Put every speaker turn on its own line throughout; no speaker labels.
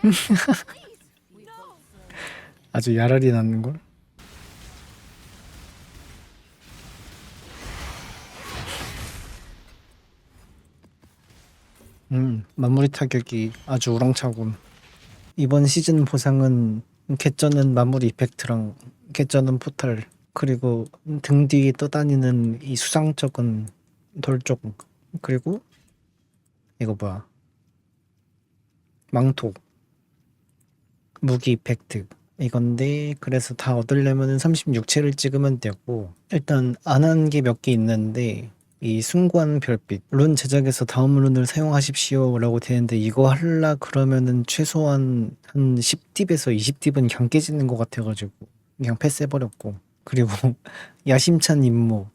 아주 야랄이 나는 걸. 음, 마무리 타격이 아주 우렁차군. 이번 시즌 보상은 개쩌는 마무리 이펙트랑 개쩌는 포탈 그리고 등 뒤에 떠다니는 이 수상쩍은 돌쪽 그리고 이거 뭐야 망토 무기 이펙트 이건데 그래서 다 얻으려면은 36채를 찍으면 되고 일단 안 한 게 몇 개 있는데 이 숭고한 별빛 룬 제작에서 다음 룬을 사용하십시오 라고 되는데 이거 할라 그러면은 최소한 한 10딥에서 20딥은 그냥 깨지는 것 같아가지고 그냥 패스해버렸고. 그리고 야심찬 임무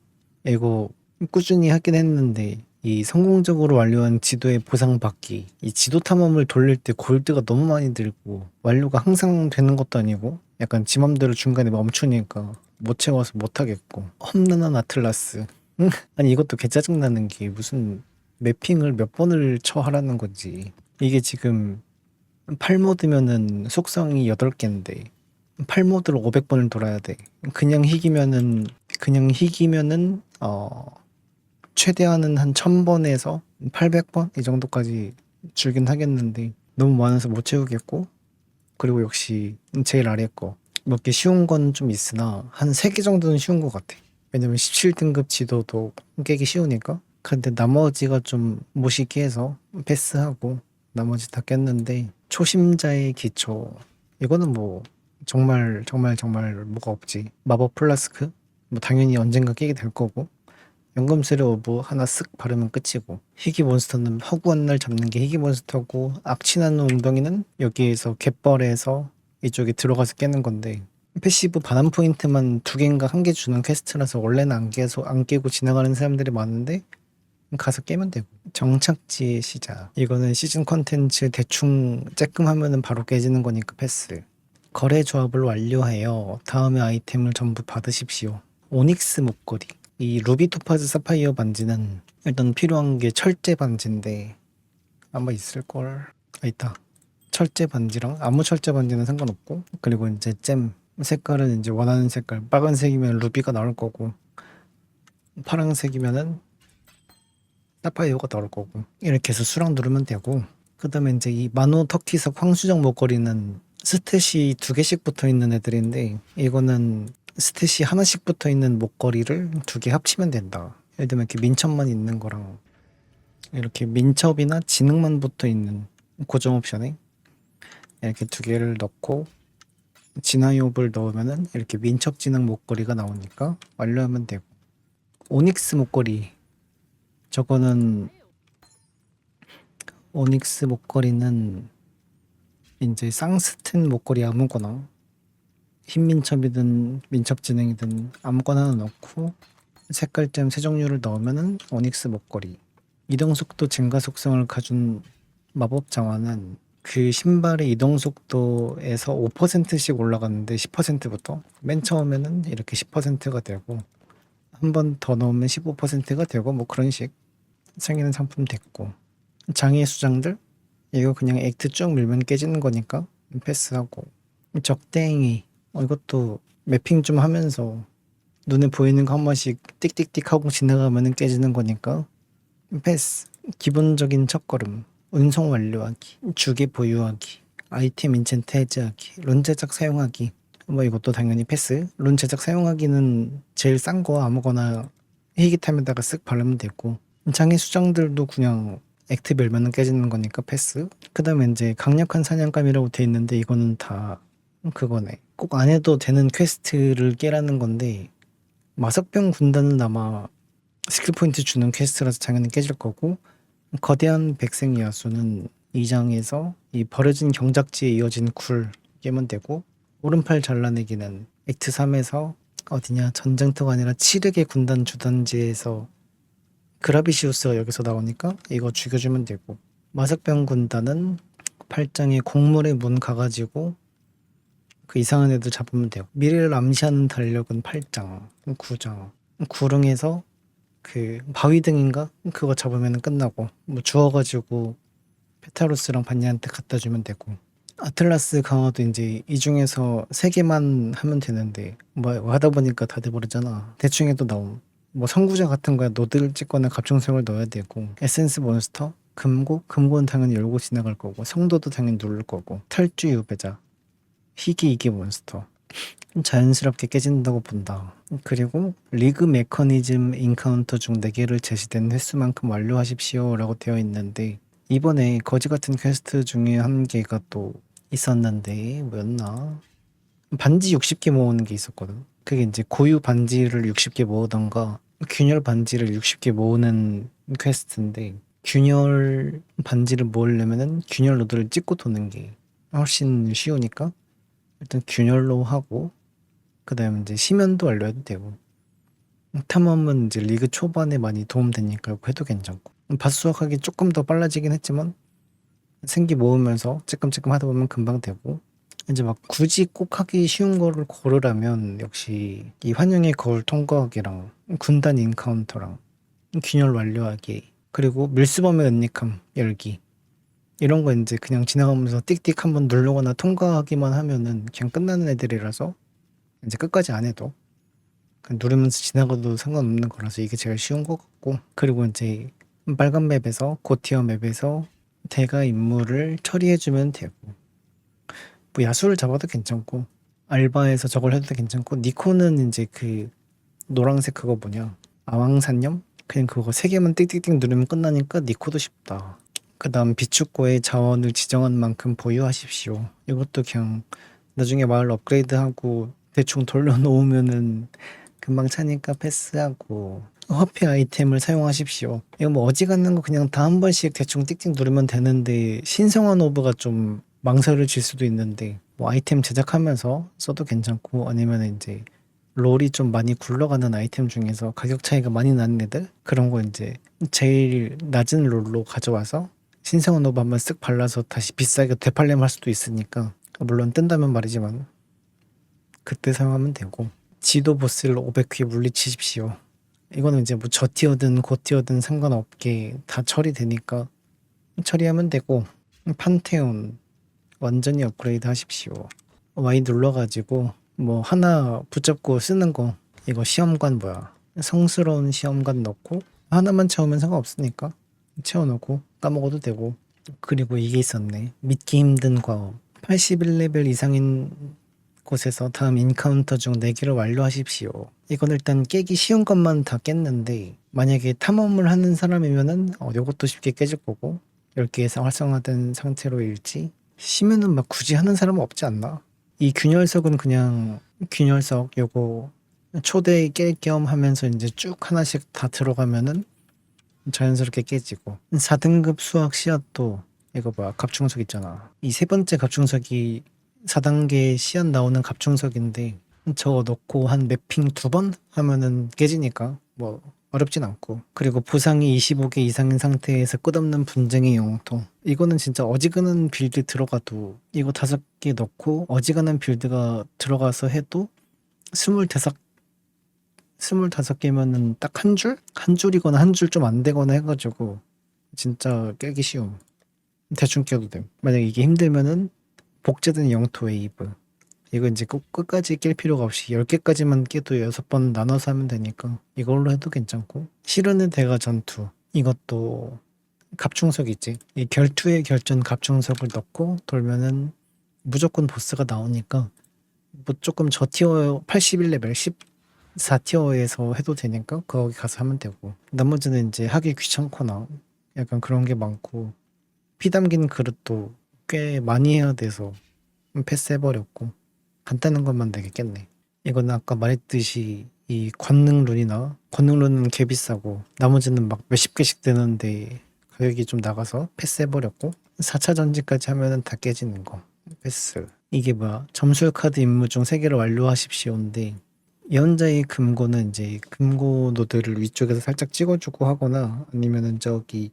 이거 꾸준히 하긴 했는데 이 성공적으로 완료한 지도의 보상받기 이 지도 탐험을 돌릴 때 골드가 너무 많이 들고 완료가 항상 되는 것도 아니고 약간 지 맘대로 중간에 멈추니까 못 채워서 못 하겠고. 험난한 아틀라스. 응? 아니 이것도 개 짜증나는 게 무슨 매핑을 몇 번을 쳐 하라는 건지. 이게 지금 8모드면은 속성이 8개인데 8모드로 500번을 돌아야 돼. 그냥 희기면은 그냥 희기면은 어 최대한은 한 1000번에서 800번 이 정도까지 줄긴 하겠는데 너무 많아서 못 채우겠고 그리고 역시 제일 아래 거 몇 개 쉬운 건 좀 있으나 한 3개 정도는 쉬운 것 같아. 왜냐면 17등급 지도도 깨기 쉬우니까. 근데 나머지가 좀 무식해 해서 패스하고 나머지 다 깼는데 초심자의 기초. 이거는 뭐 정말 정말 정말 뭐가 없지. 마법 플라스크? 뭐 당연히 언젠가 깨게 될 거고 연금술의 오브 하나 쓱 바르면 끝이고 희귀 몬스터는 허구한 날 잡는 게 희귀 몬스터고 악취나는 웅덩이는 여기에서 갯벌에서 이쪽에 들어가서 깨는 건데 패시브 반환 포인트만 두 개인가 한 개 주는 퀘스트라서 원래는 안 깨서 안 깨고 지나가는 사람들이 많은데 가서 깨면 되고. 정착지의 시작. 이거는 시즌 컨텐츠 대충 쬐끔 하면은 바로 깨지는 거니까 패스. 거래 조합을 완료하여 다음의 아이템을 전부 받으십시오. 오닉스 목걸이 이 루비 토파즈 사파이어 반지는 일단 필요한 게 철제 반지인데 아마 있을걸. 아 있다. 철제 반지랑 아무 철제 반지는 상관없고 그리고 이제 잼 색깔은 이제 원하는 색깔. 빨간색이면 루비가 나올 거고 파란색이면은 사파이어가 나올 거고 이렇게 해서 수랑 누르면 되고 그 다음에 이제 이 마노 터키석 황수정 목걸이는 스탯이 두 개씩 붙어 있는 애들인데 이거는 스탯이 하나씩 붙어 있는 목걸이를 두 개 합치면 된다. 예를 들면 이렇게 민첩만 있는 거랑 이렇게 민첩이나 지능만 붙어 있는 고정 옵션에 이렇게 두 개를 넣고 진화요을 넣으면은 이렇게 민첩 지능 목걸이가 나오니까 완료하면 되고. 오닉스 목걸이. 저거는 오닉스 목걸이는 이제 쌍스텐 목걸이 아무거나 흰 민첩이든 민첩 지능이든 아무거나 하나 넣고 색깔점 세 종류를 넣으면은 오닉스 목걸이. 이동 속도 증가 속성을 가진 마법 장화는 그 신발의 이동 속도에서 5%씩 올라갔는데 10%부터 맨 처음에는 이렇게 10%가 되고 한 번 더 넣으면 15%가 되고 뭐 그런 식 생기는 상품 됐고. 장애 수장들? 이거 그냥 액트 쭉 밀면 깨지는 거니까 패스하고. 적대행이 어, 이것도 매핑 좀 하면서 눈에 보이는 거 한 번씩 띡띡띡 하고 지나가면 깨지는 거니까. 패스. 기본적인 첫걸음. 운송 완료하기 주기 보유하기 아이템 인챈트 해제하기 룬 제작 사용하기. 뭐 이것도 당연히 패스. 룬 제작 사용하기는 제일 싼 거 아무거나 희귀템에다가 쓱 바르면 되고. 장애 수정들도 그냥 액트 밀면은 깨지는 거니까 패스. 그 다음에 이제 강력한 사냥감이라고 돼 있는데 이거는 다 그거네. 꼭 안 해도 되는 퀘스트를 깨라는 건데 마석병 군단은 아마 스킬 포인트 주는 퀘스트라서 당연히 깨질 거고 거대한 백생 야수는 2장에서 이 버려진 경작지에 이어진 굴 깨면 되고 오른팔 잘라내기는 액트 3에서 어디냐 전쟁터가 아니라 칠흑의 군단 주단지에서 그라비시우스가 여기서 나오니까 이거 죽여주면 되고 마석병 군단은 8장에 곡물의 문 가가지고 그 이상한 애들 잡으면 돼요. 미래를 암시하는 달력은 8장 9장. 구릉에서 그 바위 등인가? 그거 잡으면 끝나고 뭐 주워가지고 페타로스랑 반니한테 갖다 주면 되고. 아틀라스 강화도 이제 이 중에서 세 개만 하면 되는데 뭐 하다 보니까 다 돼버리잖아. 대충 해도 나옴. 뭐 선구자 같은 거야. 노드를 찍거나 갑중성을 넣어야 되고. 에센스 몬스터? 금고? 금고는 당연히 열고 지나갈 거고. 성도도 당연히 누를 거고. 탈주 유배자 희귀 이기 몬스터 자연스럽게 깨진다고 본다. 그리고 리그 메커니즘 인카운터 중 4개를 제시된 횟수만큼 완료하십시오 라고 되어 있는데 이번에 거지 같은 퀘스트 중에 한 개가 또 있었는데 뭐였나? 반지 60개 모으는 게 있었거든. 그게 이제 고유 반지를 60개 모으던가 균열 반지를 60개 모으는 퀘스트인데 균열 반지를 모으려면은 균열 노드를 찍고 도는 게 훨씬 쉬우니까 일단 균열로 하고 그다음에 이제 심연도 완료해도 되고. 탐험은 이제 리그 초반에 많이 도움되니까 해도 괜찮고. 바수학하기 조금 더 빨라지긴 했지만 생기 모으면서 찔끔찔끔 하다 보면 금방 되고. 이제 막 굳이 꼭 하기 쉬운 거를 고르라면 역시 이 환영의 거울 통과하기랑 군단 인카운터랑 균열 완료하기 그리고 밀수범의 은닉함 열기 이런 거 이제 그냥 지나가면서 띡띡 한번 누르거나 통과하기만 하면은 그냥 끝나는 애들이라서 이제 끝까지 안 해도 그냥 누르면서 지나가도 상관없는 거라서 이게 제일 쉬운 것 같고. 그리고 이제 빨간 맵에서 고티어 맵에서 대가 임무를 처리해 주면 되고. 뭐 야수를 잡아도 괜찮고 알바에서 저걸 해도 괜찮고 니코는 이제 그 노란색 그거 뭐냐? 아왕산염? 그냥 그거 세 개만 띡띡띡 누르면 끝나니까 니코도 쉽다. 그 다음 비축고의 자원을 지정한 만큼 보유하십시오. 이것도 그냥 나중에 마을 업그레이드하고 대충 돌려놓으면은 금방 차니까 패스하고 화폐 아이템을 사용하십시오. 이거 뭐 어지간한 거 그냥 다 한 번씩 대충 띡띡 누르면 되는데 신성한 오브가 좀 망설여 질 수도 있는데 뭐 아이템 제작하면서 써도 괜찮고 아니면 이제 롤이 좀 많이 굴러가는 아이템 중에서 가격 차이가 많이 나는 애들 그런 거 이제 제일 낮은 롤로 가져와서 신성한 오브 한번 쓱 발라서 다시 비싸게 되팔렘 할 수도 있으니까. 물론 뜬다면 말이지만 그때 사용하면 되고. 지도 보스를 500회 물리치십시오. 이거는 이제 뭐 저티어든 고티어든 상관없게 다 처리되니까 처리하면 되고. 판테온 완전히 업그레이드 하십시오. Y 눌러가지고 뭐 하나 붙잡고 쓰는 거. 이거 시험관 뭐야? 성스러운 시험관 넣고 하나만 채우면 상관없으니까 채워놓고 까먹어도 되고. 그리고 이게 있었네. 믿기 힘든 과업. 81레벨 이상인 곳에서 다음 인카운터 중 4개를 완료하십시오. 이건 일단 깨기 쉬운 것만 다 깼는데 만약에 탐험을 하는 사람이면은 어, 요것도 쉽게 깨질 거고 10개 이상 활성화된 상태로 일지. 쉬면은 막 굳이 하는 사람은 없지 않나? 이 균열석은 그냥 균열석 요거 초대 깰 겸 하면서 이제 쭉 하나씩 다 들어가면은 자연스럽게 깨지고. 4등급 수학 씨앗도 이거 뭐야 갑충석 있잖아. 이 세 번째 갑충석이 4단계 씨앗 나오는 갑충석인데 저거 넣고 한 매핑 두 번 하면은 깨지니까 뭐 어렵진 않고. 그리고 보상이 25개 이상인 상태에서 끝없는 분쟁의 영통. 이거는 진짜 어지간한 빌드 들어가도 이거 다섯 개 넣고 어지간한 빌드가 들어가서 해도 스물다섯 스물다섯 개면은 딱 한 줄? 한 줄이거나 한 줄 좀 안 되거나 해가지고 진짜 깨기 쉬움. 대충 껴도 돼 만약 이게 힘들면은 복제된 영토 웨이브 이거 이제 꼭 끝까지 깰 필요가 없이 10개까지만 깨도 6번 나눠서 하면 되니까 이걸로 해도 괜찮고. 실현의 대가 전투. 이것도 갑충석 있지. 이 결투의 결전 갑충석을 넣고 돌면은 무조건 보스가 나오니까 뭐 조금 저티어 81레벨 14티어에서 해도 되니까 거기 가서 하면 되고. 나머지는 이제 하기 귀찮거나 약간 그런 게 많고. 피 담긴 그릇도 꽤 많이 해야 돼서 패스해버렸고. 간단한 것만 되겠겠네. 이거는 아까 말했듯이 이 권능룬이나 권능룬은 개 비싸고 나머지는 막 몇십 개씩 되는데 가격이 좀 나가서 패스해버렸고. 4차 전지까지 하면은 다 깨지는 거. 패스. 이게 뭐야? 점술 카드 임무 중 3개를 완료하십시오인데 예언자의 금고는 이제 금고 노드를 위쪽에서 살짝 찍어주고 하거나 아니면은 저기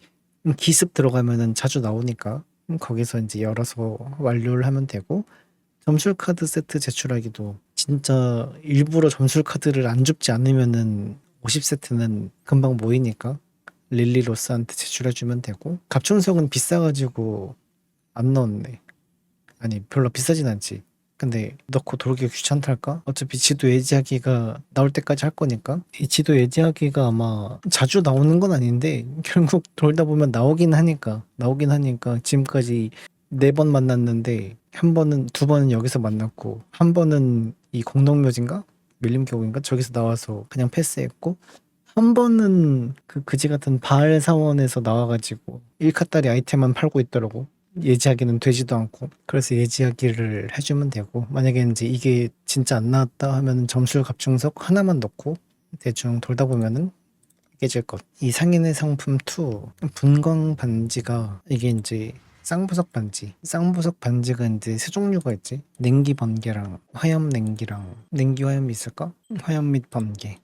기습 들어가면은 자주 나오니까 거기서 이제 열어서 완료를 하면 되고 점술 카드 세트 제출하기도 진짜 일부러 점술 카드를 안 줍지 않으면은 50 세트는 금방 모이니까 릴리 로스한테 제출해 주면 되고 갑충석은 비싸 가지고 안 넣었네 아니 별로 비싸진 않지. 근데 넣고 돌기 귀찮달까? 어차피 지도 예지하기가 나올 때까지 할 거니까 이 지도 예지하기가 아마 자주 나오는 건 아닌데 결국 돌다 보면 나오긴 하니까 나오긴 하니까 지금까지 네 번 만났는데 한 번은 두 번은 여기서 만났고 한 번은 이 공동묘지인가 밀림교구인가 저기서 나와서 그냥 패스했고 한 번은 그 그지 같은 바알 사원에서 나와가지고 일카따리 아이템만 팔고 있더라고. 예지하기는 되지도 않고 그래서 예지하기를 해주면 되고 만약에 이제 이게 진짜 안 나왔다 하면은 점술 갑중석 하나만 넣고 대충 돌다 보면은 깨질 것. 이 상인의 상품 2 분광 반지가 이게 이제 쌍부석 반지. 쌍부석 반지가 이제 세 종류가 있지. 냉기 번개랑 화염 냉기랑 냉기 화염이 있을까? 화염 및 번개.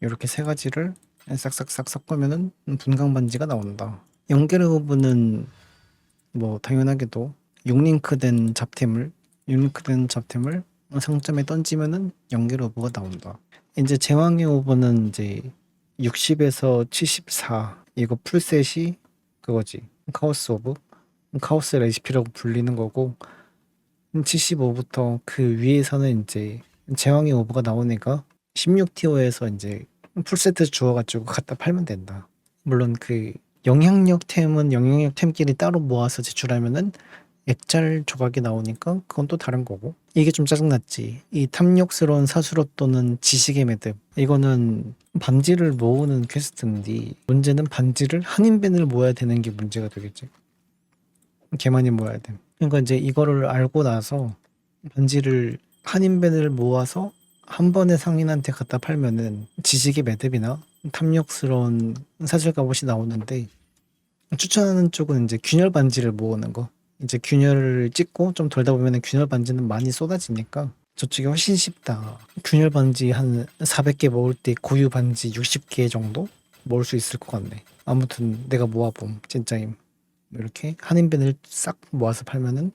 이렇게 세 가지를 싹싹싹 섞으면은 분광 반지가 나온다. 연결의 부분은 뭐 당연하게도 6링크된 잡템을 6링크된 잡템을 상점에 던지면은 연결 오버가 나온다. 이제 제왕의 오버는 이제 60에서 74 이거 풀셋이 그거지 카오스 오브 카오스 레시피라고 불리는 거고 75부터 그 위에서는 이제 제왕의 오버가 나오니까 16티어에서 이제 풀세트 주워가지고 갖다 팔면 된다. 물론 그 영향력 템은 영향력 템끼리 따로 모아서 제출하면은 액짤 조각이 나오니까 그건 또 다른 거고. 이게 좀 짜증났지. 이 탐욕스러운 사수로 또는 지식의 매듭. 이거는 반지를 모으는 퀘스트인데 문제는 반지를 한 인벤을 모아야 되는 게 문제가 되겠지. 개 많이 모아야 돼. 그러니까 이제 이거를 알고 나서 반지를 한 인벤을 모아서 한 번에 상인한테 갖다 팔면은 지식의 매듭이나 탐욕스러운 사슬 갑옷이 나오는데 추천하는 쪽은 이제 균열 반지를 모으는 거. 이제 균열을 찍고 좀 돌다 보면은 균열 반지는 많이 쏟아지니까 저쪽이 훨씬 쉽다. 균열 반지 한 400개 모을 때 고유 반지 60개 정도 모을 수 있을 것 같네. 아무튼 내가 모아봄 진짜임. 이렇게 한인벤을 싹 모아서 팔면은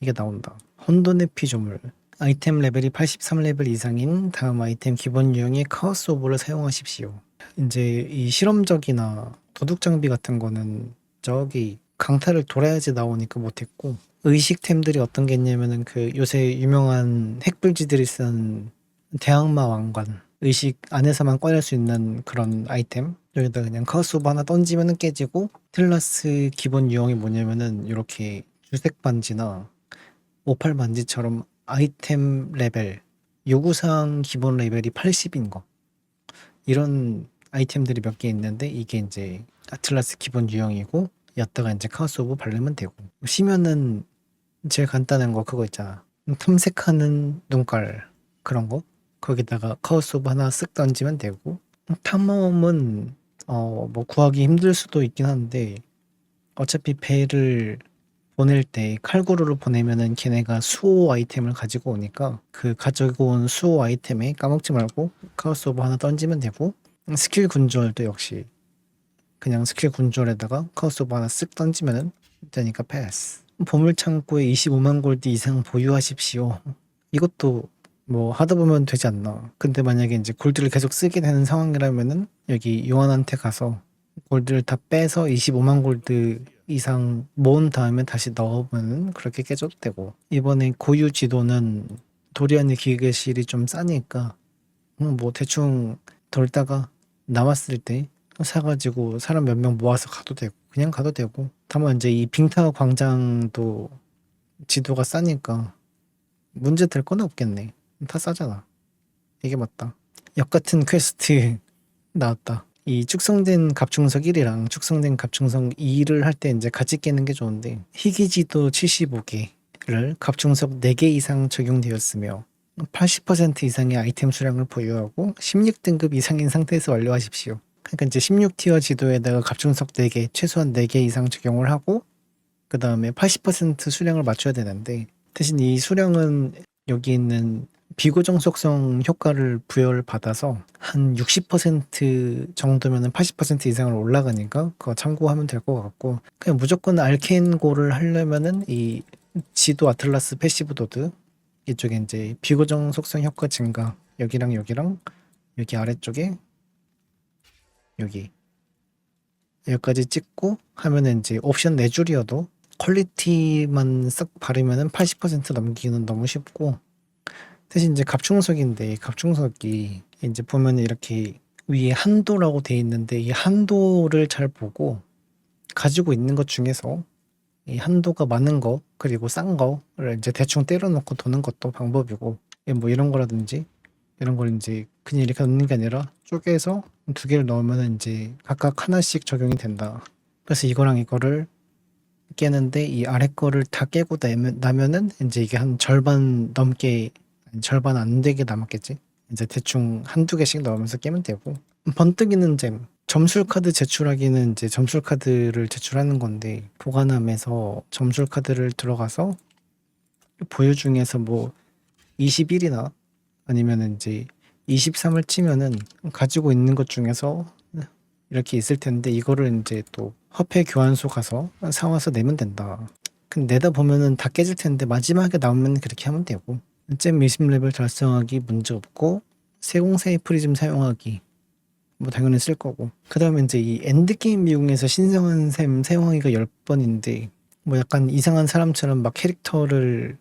이게 나온다. 혼돈의 피조물. 아이템 레벨이 83레벨 이상인 다음 아이템 기본 유형의 카오스 오브를 사용하십시오. 이제 이 실험적이나 도둑 장비 같은 거는 저기 강타를 돌아야지 나오니까 못했고 의식템들이 어떤 게 있냐면은 그 요새 유명한 핵불지들이 쓴 대항마 왕관 의식 안에서만 꺼낼 수 있는 그런 아이템 여기다 그냥 카오스 오브 하나 던지면은 깨지고 틸라스 기본 유형이 뭐냐면은 이렇게 주색 반지나 오팔 반지처럼 아이템 레벨 요구사항 기본 레벨이 80인 거. 이런 아이템들이 몇 개 있는데 이게 이제 아틀라스 기본 유형이고 였다가 이제 카오스 오브 바르면 되고. 쉬면은 제일 간단한 거 그거 있잖아. 탐색하는 눈깔 그런 거? 거기다가 카오스 오브 하나 쓱 던지면 되고. 탐험은 어 뭐 구하기 힘들 수도 있긴 한데 어차피 배를 보낼 때 칼구루를 보내면은 걔네가 수호 아이템을 가지고 오니까 그 가지고 온 수호 아이템에 까먹지 말고 카오스 오브 하나 던지면 되고 스킬 군주얼도 역시 그냥 스킬 군주얼에다가 카오스 오브 하나 쓱 던지면은 되니까 패스. 보물 창고에 25만 골드 이상 보유하십시오. 이것도 뭐 하다 보면 되지 않나. 근데 만약에 이제 골드를 계속 쓰게 되는 상황이라면은 여기 요한한테 가서 골드를 다 빼서 25만 골드 이상 모은 다음에 다시 넣으면 그렇게 되고. 이번에 고유 지도는 도리안의 기계실이 좀 싸니까 음, 뭐 대충 돌다가 남았을 때 사가지고 사람 몇 명 모아서 가도 되고 그냥 가도 되고. 다만 이제 이 빙타 광장도 지도가 싸니까 문제 될 건 없겠네. 다 싸잖아. 이게 맞다. 역 같은 퀘스트 나왔다. 이 축성된 갑충석 1이랑 축성된 갑충석 2를 할 때 이제 같이 깨는 게 좋은데 희귀지도 75개를 갑충석 4개 이상 적용되었으며 80% 이상의 아이템 수량을 보유하고 16등급 이상인 상태에서 완료하십시오. 그러니까 이제 16티어 지도에다가 갑충석 4개, 최소한 4개 이상 적용을 하고 그 다음에 80% 수량을 맞춰야 되는데 대신 이 수량은 여기 있는 비고정 속성 효과를 부여를 받아서 한 60% 정도면은 80% 이상을 올라가니까 그거 참고하면 될 것 같고 그냥 무조건 알케인고를 하려면은 이 지도 아틀라스 패시브 도드 이쪽에 이제 비고정 속성 효과 증가 여기랑 여기랑 여기 아래쪽에 여기 여기까지 찍고 하면은 이제 옵션 네 줄이어도 퀄리티만 싹 바르면은 80% 넘기는 너무 쉽고 대신 이제 갑충석인데 갑충석이 이제 보면 이렇게 위에 한도라고 돼 있는데 이 한도를 잘 보고 가지고 있는 것 중에서 이 한도가 많은 거 그리고 싼 거를 이제 대충 때려놓고 도는 것도 방법이고 예, 뭐 이런 거라든지 이런 걸 이제 그냥 이렇게 넣는 게 아니라 쪼개서 두 개를 넣으면 이제 각각 하나씩 적용이 된다. 그래서 이거랑 이거를 깨는데 이 아래 거를 다 깨고 나면, 나면은 이제 이게 한 절반 넘게 절반 안 되게 남았겠지. 이제 대충 한두 개씩 넣으면서 깨면 되고 번뜩이는 잼 점술 카드 제출하기는 이제 점술 카드를 제출하는 건데 보관함에서 점술 카드를 들어가서 보유 중에서 뭐 21이나 아니면 이제 23을 치면은 가지고 있는 것 중에서 이렇게 있을 텐데 이거를 이제 또 화폐 교환소 가서 사와서 내면 된다. 근데 내다 보면은 다 깨질 텐데 마지막에 나오면 그렇게 하면 되고 잼 20레벨 달성하기 문제 없고 세공세의 프리즘 사용하기 뭐 당연히 쓸 거고. 그 다음에 이제 이 엔드게임 미용에서 신성한 샘 사용하기가 10번인데 뭐 약간 이상한 사람처럼 막 캐릭터를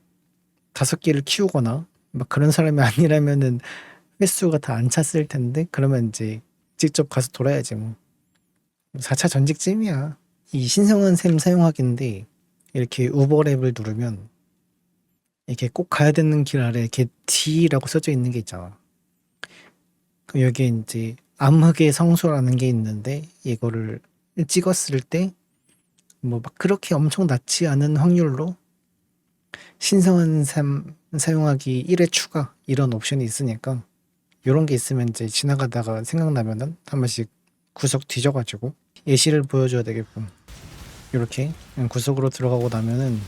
다섯 개를 키우거나 막 그런 사람이 아니라면은 횟수가 다 안 찼을 텐데 그러면 이제 직접 가서 돌아야지 뭐. 4차 전직잼이야. 이 신성한 샘 사용하기인데 이렇게 우버랩을 누르면 이렇게 꼭 가야 되는 길 아래 이렇게 D라고 써져 있는 게 있잖아. 그럼 여기에 이제 암흑의 성소라는 게 있는데 이거를 찍었을 때 뭐 막 그렇게 엄청 낮지 않은 확률로 신성한 샘 사용하기 1회 추가 이런 옵션이 있으니까 이런 게 있으면 이제 지나가다가 생각나면은 한 번씩 구석 뒤져가지고 예시를 보여줘야 되겠고 이렇게 구석으로 들어가고 나면은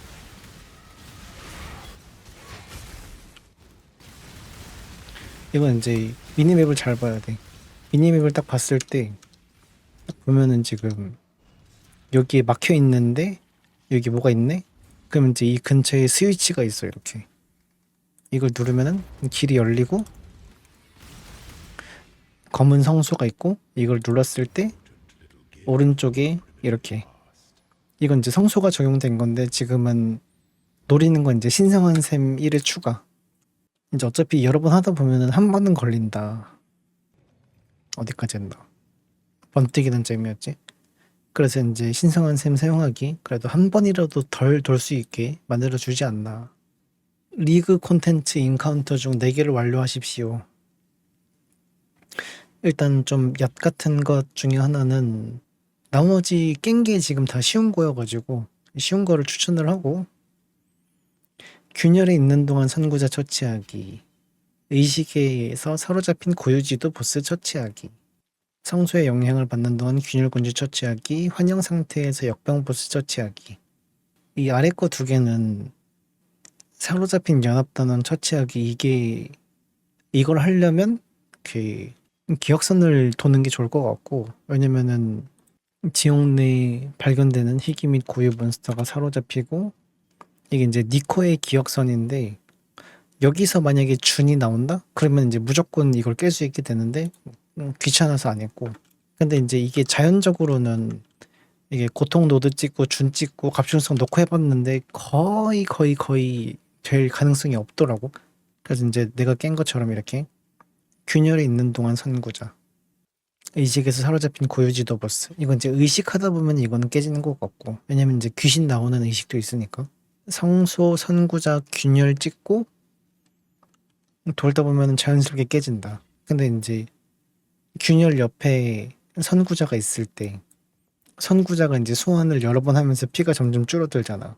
이건 이제 미니맵을 잘 봐야 돼. 미니맵을 딱 봤을 때 딱 보면은 지금 여기에 막혀 있는데 여기 뭐가 있네? 그럼 이제 이 근처에 스위치가 있어 이렇게. 이걸 누르면은 길이 열리고 검은 성소가 있고 이걸 눌렀을 때 오른쪽에 이렇게. 이건 이제 성소가 적용된 건데 지금은 노리는 건 이제 신성한 샘 1의 추가. 이제 어차피 여러 번 하다 보면은 한 번은 걸린다 어디까지 했나. 번뜩이는 잼이었지. 그래서 이제 신성한 샘 사용하기 그래도 한 번이라도 덜 돌 수 있게 만들어 주지 않나. 리그 콘텐츠 인카운터 중 4개를 완료하십시오. 일단 좀엿 같은 것 중에 하나는 나머지 깬 게 지금 다 쉬운 거여가지고 쉬운 거를 추천을 하고 균열에 있는 동안 선구자 처치하기 의식에서 사로잡힌 고유지도 보스 처치하기. 성소의 영향을 받는 동안 균열군주 처치하기 환영 상태에서 역병 보스 처치하기. 이 아래 거 두 개는 사로잡힌 연합단원 처치하기. 이게 이걸 하려면 그 기억선을 도는 게 좋을 것 같고 왜냐면은 지역 내에 발견되는 희귀 및 고유 몬스터가 사로잡히고 이게 이제 니코의 기억선인데 여기서 만약에 준이 나온다? 그러면 이제 무조건 이걸 깰 수 있게 되는데 음, 귀찮아서 안 했고. 근데 이제 이게 자연적으로는 이게 고통 노드 찍고 준 찍고 갑충성 놓고 해봤는데 거의 거의 거의 될 가능성이 없더라고. 그래서 이제 내가 깬 것처럼 이렇게 균열에 있는 동안 선구자. 의식에서 사로잡힌 고유지도 보스. 이건 이제 의식하다 보면 이거는 깨지는 것 같고. 왜냐면 이제 귀신 나오는 의식도 있으니까. 성소 선구자 균열 찍고 돌다 보면 자연스럽게 깨진다. 근데 이제 균열 옆에 선구자가 있을 때 선구자가 이제 소환을 여러 번 하면서 피가 점점 줄어들잖아.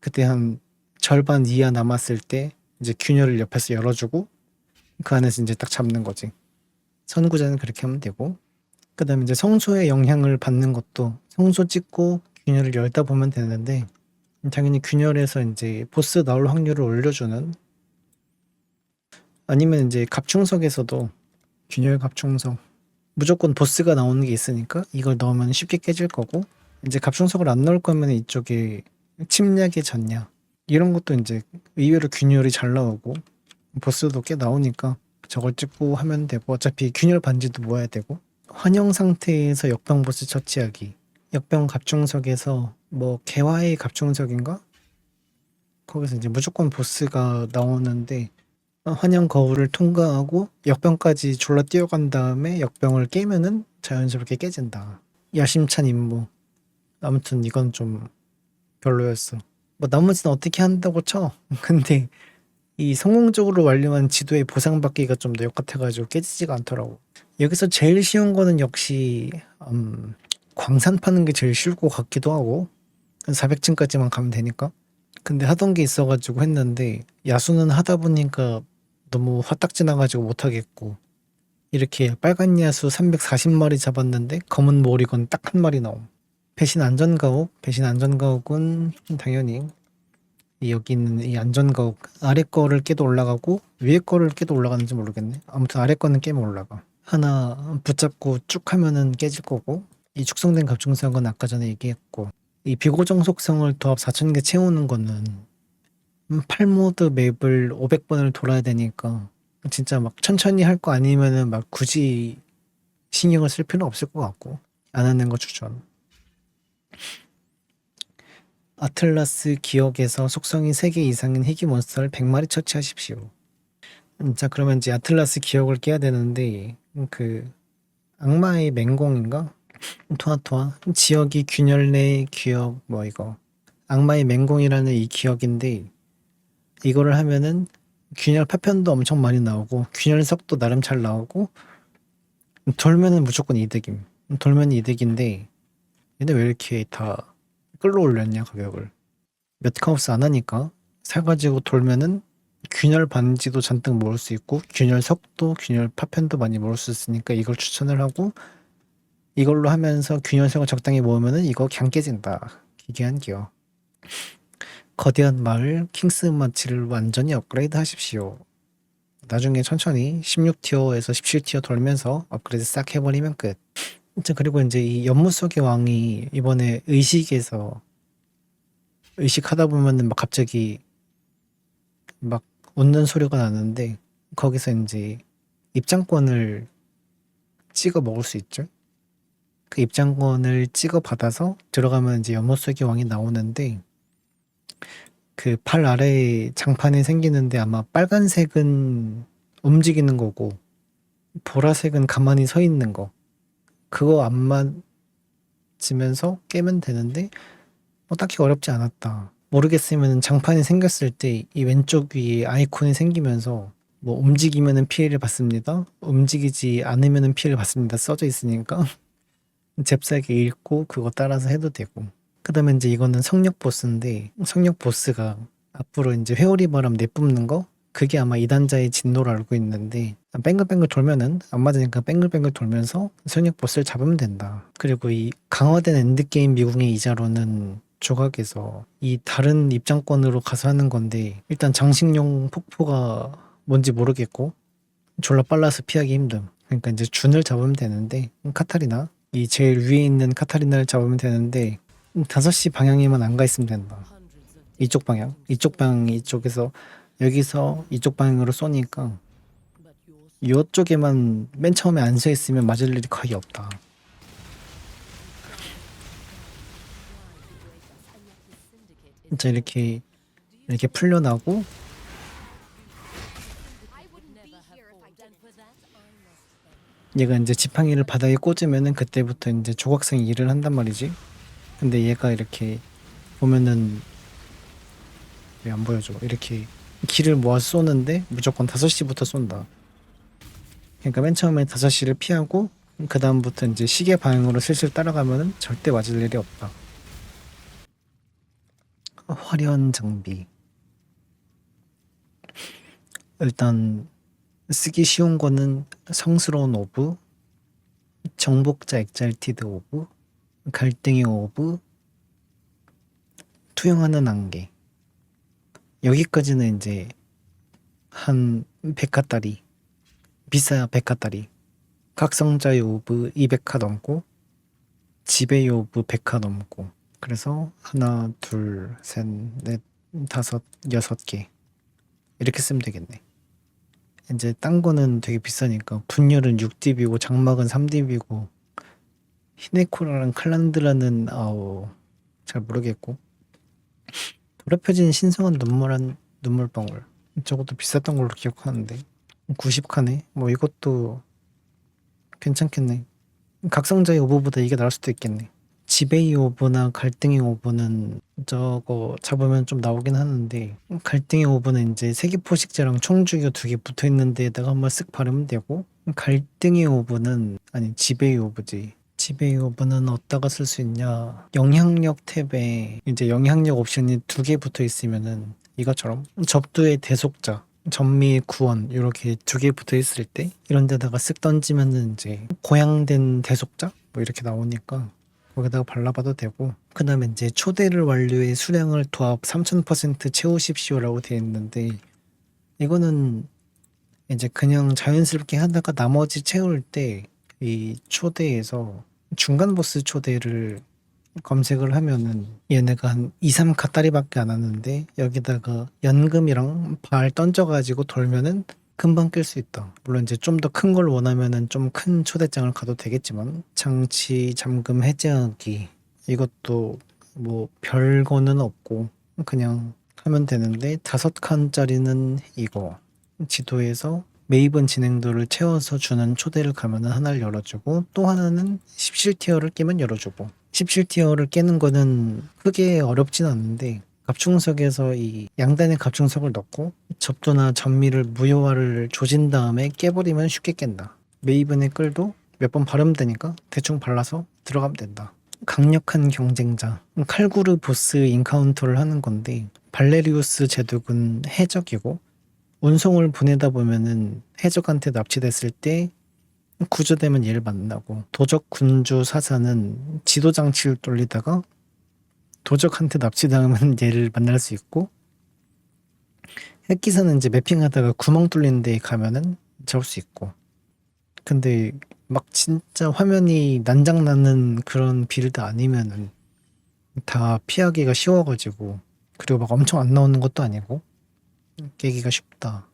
그때 한 절반 이하 남았을 때 이제 균열을 옆에서 열어주고 그 안에서 이제 딱 잡는 거지. 선구자는 그렇게 하면 되고. 그 다음에 이제 성소의 영향을 받는 것도 성소 찍고 균열을 열다 보면 되는데 당연히 균열에서 이제 보스 나올 확률을 올려주는 아니면 이제 갑충석에서도 균열 갑충석 무조건 보스가 나오는 게 있으니까 이걸 넣으면 쉽게 깨질 거고 이제 갑충석을 안 넣을 거면 이쪽에 침략의 전야 이런 것도 이제 의외로 균열이 잘 나오고 보스도 꽤 나오니까 저걸 찍고 하면 되고 어차피 균열 반지도 모아야 되고 환영 상태에서 역병 보스 처치하기 역병 갑중석에서 뭐 개화의 갑중석인가? 거기서 이제 무조건 보스가 나오는데 어, 환영 거울을 통과하고 역병까지 졸라 뛰어간 다음에 역병을 깨면은 자연스럽게 깨진다. 야심찬 임무. 아무튼 이건 좀 별로였어. 뭐 나머지는 어떻게 한다고 쳐. 근데 이 성공적으로 완료한 지도의 보상받기가 좀 더 역같아가지고 깨지지가 않더라고. 여기서 제일 쉬운 거는 역시 음, 광산 파는 게 제일 쉬울 것 같기도 하고 400층까지만 가면 되니까. 근데 하던 게 있어가지고 했는데 야수는 하다 보니까 너무 화딱 지 나가지고 못하겠고 이렇게 빨간 야수 340마리 잡았는데 검은 모리건 딱 한 마리 나옴. 배신 안전가옥, 배신 안전가옥은 당연히 이 여기 있는 이 안전가옥 아래 거를 깨도 올라가고 위에 거를 깨도 올라가는지 모르겠네. 아무튼 아래 거는 깨면 올라가. 하나 붙잡고 쭉 하면은 깨질 거고 이 축성된 갑중성은 아까 전에 얘기했고 이 비고정 속성을 도합 4,000개 채우는 거는 음, 8모드 맵을 500번을 돌아야 되니까 진짜 막 천천히 할 거 아니면은 막 굳이 신경을 쓸 필요는 없을 것 같고 안 하는 거 추천. 아틀라스 기억에서 속성이 3개 이상인 희귀 몬스터를 100마리 처치하십시오. 음, 자 그러면 이제 아틀라스 기억을 깨야 되는데 음, 그 악마의 맹공인가? 토아토아 지역이 균열 내 기억 뭐 이거 악마의 맹공이라는 이 기억인데 이거를 하면은 균열 파편도 엄청 많이 나오고 균열석도 나름 잘 나오고 돌면은 무조건 이득임. 돌면 이득인데 얘네 왜 이렇게 다 끌어올렸냐 가격을. 몇 카우스 안 하니까. 사가지고 돌면은 균열 반지도 잔뜩 모을 수 있고 균열 석도 균열 파편도 많이 모을 수 있으니까 이걸 추천을 하고 이걸로 하면서 균열 석을 적당히 모으면은 이거 그냥 깨진다. 기괴한 기어 거대한 마을 킹스 마치를 완전히 업그레이드 하십시오 나중에 천천히 16티어에서 17티어 돌면서 업그레이드 싹 해버리면 끝 자, 그리고 이제 이 연못 속의 왕이 이번에 의식에서 의식하다 보면은 막 갑자기 막 웃는 소리가 나는데 거기서 이제 입장권을 찍어 먹을 수 있죠. 그 입장권을 찍어 받아서 들어가면 이제 연못 속의 왕이 나오는데 그 팔 아래에 장판이 생기는데 아마 빨간색은 움직이는 거고 보라색은 가만히 서 있는 거. 그거 안 맞으면서 깨면 되는데 뭐 딱히 어렵지 않았다. 모르겠으면 장판이 생겼을 때 이 왼쪽 위에 아이콘이 생기면서 뭐 움직이면은 피해를 받습니다. 움직이지 않으면은 피해를 받습니다. 써져 있으니까 잽싸게 읽고 그거 따라서 해도 되고. 그 다음에 이제 이거는 성역 보스인데 성역 보스가 앞으로 이제 회오리 바람 내뿜는 거 그게 아마 이단자의 진노로 알고 있는데 뱅글뱅글 돌면은 안 맞으니까 뱅글뱅글 돌면서 성역 보스를 잡으면 된다. 그리고 이 강화된 엔드게임 미궁의 이자로는 조각에서 이 다른 입장권으로 가서 하는 건데 일단 장식용 폭포가 뭔지 모르겠고 졸라 빨라서 피하기 힘듦. 그러니까 이제 준을 잡으면 되는데 카타리나 이 제일 위에 있는 카타리나를 잡으면 되는데 5시 방향에만 안 가 있으면 된다. 이쪽 방향. 이쪽 방향 이쪽에서 여기서 이쪽 방향으로 쏘니까 이쪽에만 맨 처음에 안서 있으면 맞을 일이 거의 없다. 진짜 이렇게 이렇게 풀려나고 얘가 이제 지팡이를 바닥에 꽂으면은 그때부터 이제 조각생이 일을 한단 말이지. 근데 얘가 이렇게 보면은 왜 안 보여줘? 이렇게 길을 모아서 쏘는데 무조건 5시부터 쏜다. 그러니까 맨 처음에 5시를 피하고 그 다음부터 이제 시계 방향으로 슬슬 따라가면은 절대 맞을 일이 없다. 화려한 장비. 일단 쓰기 쉬운 거는 성스러운 오브, 정복자 엑잘티드 오브, 갈등의 오브, 투영하는 안개. 여기까지는 이제 한 백화짜리 비싸야 백화짜리. 각성자의 오브 200화 넘고 지배의 오브 100화 넘고. 그래서 하나 둘 셋 넷 다섯 여섯 개. 이렇게 쓰면 되겠네. 이제 딴 거는 되게 비싸니까 분열은 6딥이고 장막은 3딥이고 히네코라랑 칼란드라는 아우 잘 모르겠고. 더럽혀진 신성한 눈물한 눈물방울. 저것도 비쌌던 걸로 기억하는데. 90칸에? 뭐 이것도 괜찮겠네. 각성자의 오버보다 이게 나을 수도 있겠네. 지배의 오버나 갈등의 오버는 저거 잡으면 좀 나오긴 하는데 갈등의 오버는 이제 세기포식제랑 총주기가 두개 붙어 있는 데에다가 한번 쓱 바르면 되고 갈등의 오버는 아니 지배의 오버지 지배의 오버는 어디다가 쓸 수 있냐? 영향력 탭에 이제 영향력 옵션이 두 개 붙어 있으면은 이것처럼 접두의 대속자 전미 구원 이렇게 두 개 붙어 있을 때 이런 데다가 쓱 던지면은 이제 고양된 대속자? 뭐 이렇게 나오니까 거기다가 발라봐도 되고. 그 다음에 이제 초대를 완료해 수량을 도합 3000% 채우십시오라고 되어 있는데 이거는 이제 그냥 자연스럽게 하다가 나머지 채울 때 이 초대에서 중간 보스 초대를 검색을 하면은 얘네가 한 2, 3카따리밖에 안 하는데 여기다가 연금이랑 발 던져가지고 돌면은 금방 깰수 있다. 물론 이제 좀 더 큰 걸 원하면은 좀 큰 초대장을 가도 되겠지만 장치 잠금 해제하기 이것도 뭐 별거는 없고 그냥 하면 되는데 다섯 칸짜리는 이거 지도에서 메이븐 진행도를 채워서 주는 초대를 가면은 하나를 열어주고 또 하나는 17티어를 깨면 열어주고 17티어를 깨는 거는 크게 어렵진 않은데 갑충석에서 이 양단의 갑충석을 넣고 접두나 전미를 무효화를 조진 다음에 깨버리면 쉽게 깬다. 메이븐의 끌도 몇 번 바르면 되니까 대충 발라서 들어가면 된다. 강력한 경쟁자 칼구르 보스 인카운터를 하는 건데 발레리우스 제독은 해적이고 운송을 보내다 보면은 해적한테 납치됐을 때 구조되면 얘를 만나고. 도적 군주 사사는 지도 장치를 돌리다가 도적한테 납치당하면 얘를 만날 수 있고 핵기사는 이제 매핑하다가 구멍 뚫린 데 가면은 잡을 수 있고. 근데 막 진짜 화면이 난장나는 그런 빌드 아니면은 다 피하기가 쉬워가지고 그리고 막 엄청 안 나오는 것도 아니고 깨기가 쉽다.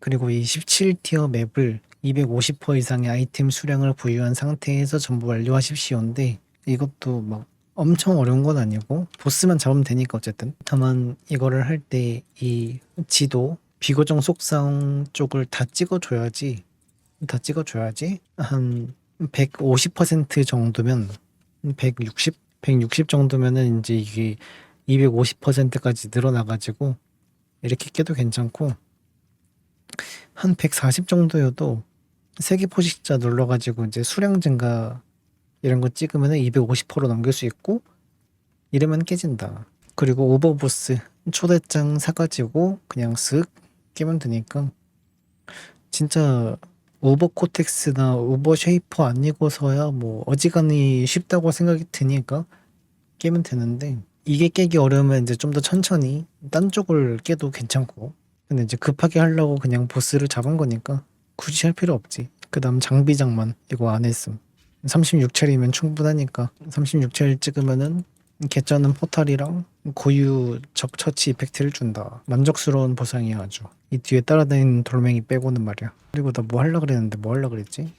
그리고 이 17티어 맵을 250% 이상의 아이템 수량을 보유한 상태에서 전부 완료하십시오인데 이것도 막 엄청 어려운 건 아니고 보스만 잡으면 되니까 어쨌든 다만 이거를 할 때 이 지도 비고정 속성 쪽을 다 찍어줘야지 다 찍어줘야지 한 150% 정도면 160 160 정도면은 이제 이게 250%까지 늘어나가지고 이렇게 깨도 괜찮고 한 140 정도여도 세계 포식자 눌러가지고 이제 수량 증가 이런 거 찍으면 250% 넘길 수 있고 이러면 깨진다. 그리고 오버보스 초대장 사가지고 그냥 쓱 깨면 되니까 진짜 오버 코텍스나 오버 쉐이퍼 아니고서야 뭐 어지간히 쉽다고 생각이 드니까 깨면 되는데 이게 깨기 어려우면 이제 좀 더 천천히 딴 쪽을 깨도 괜찮고. 근데 이제 급하게 하려고 그냥 보스를 잡은 거니까 굳이 할 필요 없지. 그 다음 장비장만 이거 안 했음. 36첼이면 충분하니까 36첼 찍으면은 개쩌는 포탈이랑 고유 적처치 이펙트를 준다. 만족스러운 보상이야 아주. 이 뒤에 따라다니는 돌멩이 빼고는 말이야. 그리고 나뭐 하려고 그랬는데 뭐 하려고 그랬지